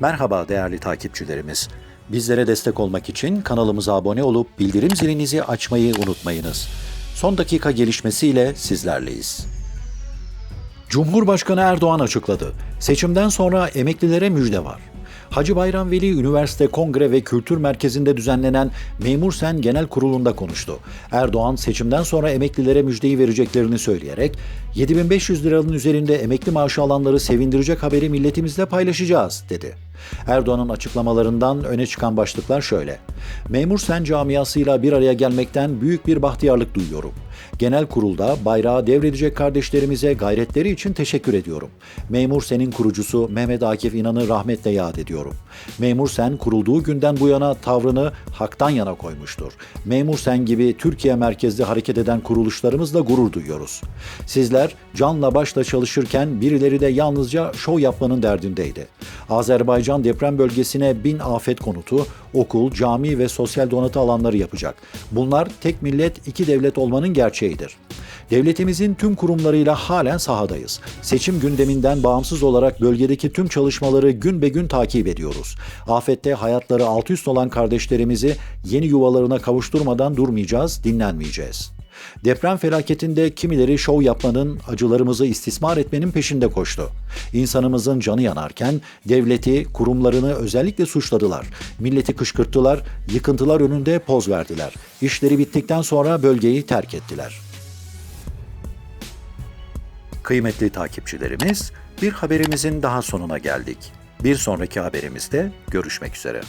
Merhaba değerli takipçilerimiz. Bizlere destek olmak için kanalımıza abone olup bildirim zilinizi açmayı unutmayınız. Son dakika gelişmesiyle sizlerleyiz. Cumhurbaşkanı Erdoğan açıkladı. Seçimden sonra emeklilere müjde var. Hacı Bayram Veli Üniversite Kongre ve Kültür Merkezi'nde düzenlenen Memur Sen Genel Kurulu'nda konuştu. Erdoğan seçimden sonra emeklilere müjdeyi vereceklerini söyleyerek 7500 liranın üzerinde emekli maaşı alanları sevindirecek haberi milletimizle paylaşacağız dedi. Erdoğan'ın açıklamalarından öne çıkan başlıklar şöyle. Memur Sen camiasıyla bir araya gelmekten büyük bir bahtiyarlık duyuyorum. Genel kurulda bayrağı devredecek kardeşlerimize gayretleri için teşekkür ediyorum. Memur Sen'in kurucusu Mehmet Akif İnan'ı rahmetle yad ediyorum. Memur Sen kurulduğu günden bu yana tavrını haktan yana koymuştur. Memur Sen gibi Türkiye merkezli hareket eden kuruluşlarımızla gurur duyuyoruz. Sizler canla başla çalışırken birileri de yalnızca şov yapmanın derdindeydi. Azerbaycan deprem bölgesine bin afet konutu, okul, cami ve sosyal donatı alanları yapacak. Bunlar tek millet, iki devlet olmanın gerçeğidir. Devletimizin tüm kurumlarıyla halen sahadayız. Seçim gündeminden bağımsız olarak bölgedeki tüm çalışmaları gün be gün takip ediyoruz. Afette hayatları alt üst olan kardeşlerimizi yeni yuvalarına kavuşturmadan durmayacağız, dinlenmeyeceğiz. Deprem felaketinde kimileri şov yapmanın, acılarımızı istismar etmenin peşinde koştu. İnsanımızın canı yanarken devleti, kurumlarını özellikle suçladılar. Milleti kışkırttılar, yıkıntılar önünde poz verdiler. İşleri bittikten sonra bölgeyi terk ettiler. Kıymetli takipçilerimiz, bir haberimizin daha sonuna geldik. Bir sonraki haberimizde görüşmek üzere.